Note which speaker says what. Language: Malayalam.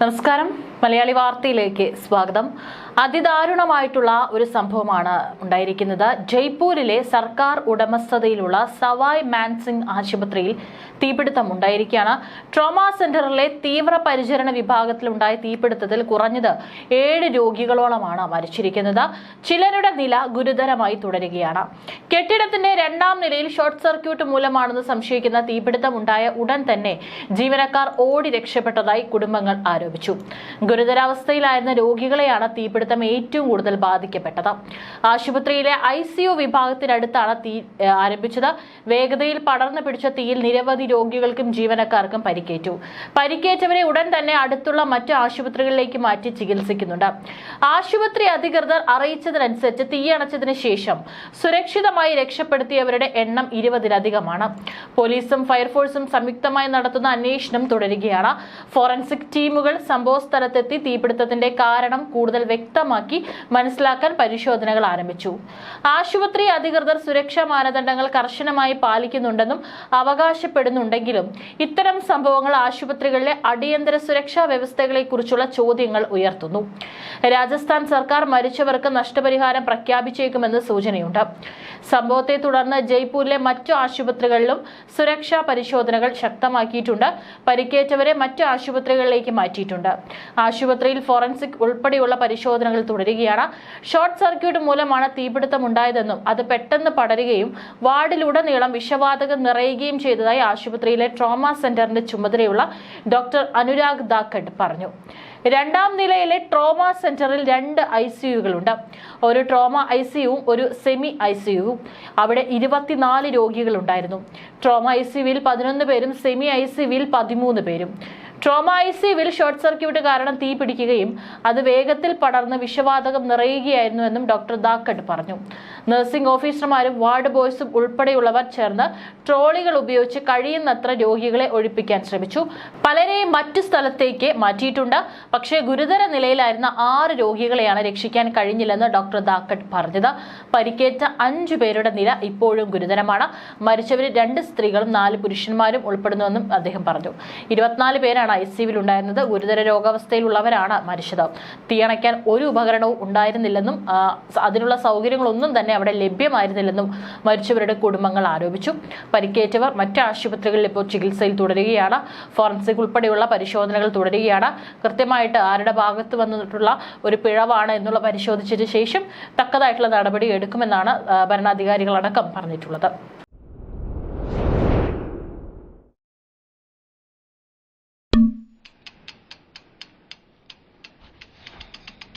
Speaker 1: നമസ്കാരം. മലയാളി വാർത്തയിലേക്ക് സ്വാഗതം. അതിദാരുണമായിട്ടുള്ള ഒരു സംഭവമാണ് ഉണ്ടായിരിക്കുന്നത്. ജയ്പൂരിലെ സർക്കാർ ഉടമസ്ഥതയിലുള്ള സവായ് മാൻസിംഗ് ആശുപത്രിയിൽ തീപിടുത്തം ഉണ്ടായിരിക്കുകയാണ്. ട്രോമ സെന്ററിലെ തീവ്രപരിചരണ വിഭാഗത്തിലുണ്ടായ തീപിടുത്തത്തിൽ കുറഞ്ഞത് ഏഴ് രോഗികളോളമാണ് മരിച്ചിരിക്കുന്നത്. ചിലരുടെ നില ഗുരുതരമായി തുടരുകയാണ്. കെട്ടിടത്തിന്റെ രണ്ടാം നിലയിൽ ഷോർട്ട് സർക്യൂട്ട് മൂലമാണെന്ന് സംശയിക്കുന്ന തീപിടുത്തം ഉണ്ടായ ഉടൻ തന്നെ ജീവനക്കാർ ഓടി രക്ഷപ്പെട്ടതായി കുടുംബങ്ങൾ ആരോപിച്ചു. ഗുരുതരാവസ്ഥയിലായിരുന്ന രോഗികളെയാണ് തീപിടുത്തം ഏറ്റവും കൂടുതൽ ബാധിക്കപ്പെട്ടത്. ആശുപത്രിയിലെ ഐ സിയു വിഭാഗത്തിനടുത്താണ് തീ ആരംഭിച്ചത്. വേഗതയിൽ പടർന്നു പിടിച്ച തീയിൽ നിരവധി രോഗികൾക്കും ജീവനക്കാർക്കും പരിക്കേറ്റു. പരിക്കേറ്റവരെ ഉടൻ തന്നെ അടുത്തുള്ള മറ്റ് ആശുപത്രികളിലേക്ക് മാറ്റി ചികിത്സിക്കുന്നുണ്ട്. ആശുപത്രി അധികൃതർ അറിയിച്ചതിനനുസരിച്ച് തീയണച്ചതിന് ശേഷം സുരക്ഷിതമായി രക്ഷപ്പെടുത്തിയവരുടെ എണ്ണം ഇരുപതിലധികമാണ്. പോലീസും ഫയർഫോഴ്സും സംയുക്തമായി നടത്തുന്ന അന്വേഷണം തുടരുകയാണ്. ഫോറൻസിക് ടീമുകൾ സംഭവ സ്ഥലത്തെത്തി തീപിടുത്തത്തിന്റെ കാരണം കൂടുതൽ വ്യക്തമാക്കി മനസ്സിലാക്കാൻ പരിശോധനകൾ ആരംഭിച്ചു. ആശുപത്രി അധികൃതർ സുരക്ഷാ മാനദണ്ഡങ്ങൾ കർശനമായി പാലിക്കുന്നുണ്ടെന്നും അവകാശപ്പെടുന്നുണ്ടെങ്കിലും ഇത്തരം സംഭവങ്ങൾ ആശുപത്രികളിലെ അടിയന്തര സുരക്ഷാ വ്യവസ്ഥകളെ കുറിച്ചുള്ള ചോദ്യങ്ങൾ ഉയർത്തുന്നു. രാജസ്ഥാൻ സർക്കാർ മരിച്ചവർക്ക് നഷ്ടപരിഹാരം പ്രഖ്യാപിച്ചേക്കുമെന്ന് സൂചനയുണ്ട്. സംഭവത്തെ തുടർന്ന് ജയ്പൂരിലെ മറ്റു ആശുപത്രികളിലും സുരക്ഷാ പരിശോധനകൾ ശക്തമാക്കിയിട്ടുണ്ട്. പരിക്കേറ്റവരെ മറ്റു ആശുപത്രികളിലേക്ക് മാറ്റിയിട്ടുണ്ട്. ആശുപത്രിയിൽ ഫോറൻസിക് ഉൾപ്പെടെയുള്ള പരിശോധനകൾ തുടരുകയാണ്. ഷോർട്ട് സർക്യൂട്ട് മൂലമാണ് തീപിടുത്തം ഉണ്ടായതെന്നും അത് പെട്ടെന്ന് പടരുകയും വാർഡിലുടനീളം വിഷവാതകം നിറയുകയും ചെയ്തതായി ആശുപത്രിയിലെ ട്രോമ സെന്ററിന്റെ ചുമതലയുള്ള ഡോക്ടർ അനുരാഗ് ദാക്കഡ് പറഞ്ഞു. രണ്ടാം നിലയിലെ ട്രോമ സെന്ററിൽ രണ്ട് ഐ സിയുകളുണ്ട് ഒരു ട്രോമ ഐ സിയുവും ഒരു സെമി ഐ സിയുവും അവിടെ ഇരുപത്തിനാല് രോഗികളുണ്ടായിരുന്നു. ട്രോമ ഐ സിയുവിൽ പതിനൊന്ന് പേരും സെമി ഐ സിയുവിൽ പതിമൂന്ന് പേരും. ട്രോമ ഐ വിൽ ഷോർട്ട് സർക്യൂട്ട് കാരണം തീ പിടിക്കുകയും അത് വേഗത്തിൽ പടർന്ന് വിഷവാതകം നിറയുകയായിരുന്നുവെന്നും ഡോക്ടർ ദാക്കട്ട് പറഞ്ഞു. നഴ്സിംഗ് ഓഫീസർമാരും വാർഡ് ബോയ്സും ഉൾപ്പെടെയുള്ളവർ ചേർന്ന് ട്രോളികൾ ഉപയോഗിച്ച് കഴിയുന്നത്ര രോഗികളെ ഒഴിപ്പിക്കാൻ ശ്രമിച്ചു. പലരെയും മറ്റു സ്ഥലത്തേക്ക് മാറ്റിയിട്ടുണ്ട്. പക്ഷേ ഗുരുതര നിലയിലായിരുന്ന ആറ് രോഗികളെയാണ് രക്ഷിക്കാൻ കഴിഞ്ഞില്ലെന്ന് ഡോക്ടർ ദാക്കട്ട് പറഞ്ഞത്. പരിക്കേറ്റ അഞ്ചു പേരുടെ നില ഇപ്പോഴും ഗുരുതരമാണ്. മരിച്ചവരിൽ രണ്ട് സ്ത്രീകളും നാല് പുരുഷന്മാരും ഉൾപ്പെടുന്നുവെന്നും അദ്ദേഹം പറഞ്ഞു. ഇരുപത്തിനാല് പേരാണ് ഐ സിയുവിൽ ഉണ്ടായിരുന്നത് ഗുരുതര രോഗാവസ്ഥയിലുള്ളവരാണ് മരിച്ചത്. തീയണയ്ക്കാൻ ഒരു ഉപകരണവും ഉണ്ടായിരുന്നില്ലെന്നും അതിനുള്ള സൗകര്യങ്ങളൊന്നും തന്നെ അവിടെ ലഭ്യമായിരുന്നില്ലെന്നും മരിച്ചവരുടെ കുടുംബങ്ങൾ ആരോപിച്ചു. പരിക്കേറ്റവർ മറ്റ് ആശുപത്രികളിൽ ഇപ്പോൾ ചികിത്സയിൽ തുടരുകയാണ്. ഫോറൻസിക് ഉൾപ്പെടെയുള്ള പരിശോധനകൾ തുടരുകയാണ്. കൃത്യമായിട്ട് ആരുടെ ഭാഗത്ത് വന്നിട്ടുള്ള ഒരു പിഴവാണ് എന്നുള്ള പരിശോധിച്ചതിന് ശേഷം തക്കതായിട്ടുള്ള നടപടി എടുക്കുമെന്നാണ് ഭരണാധികാരികളടക്കം പറഞ്ഞിട്ടുള്ളത്.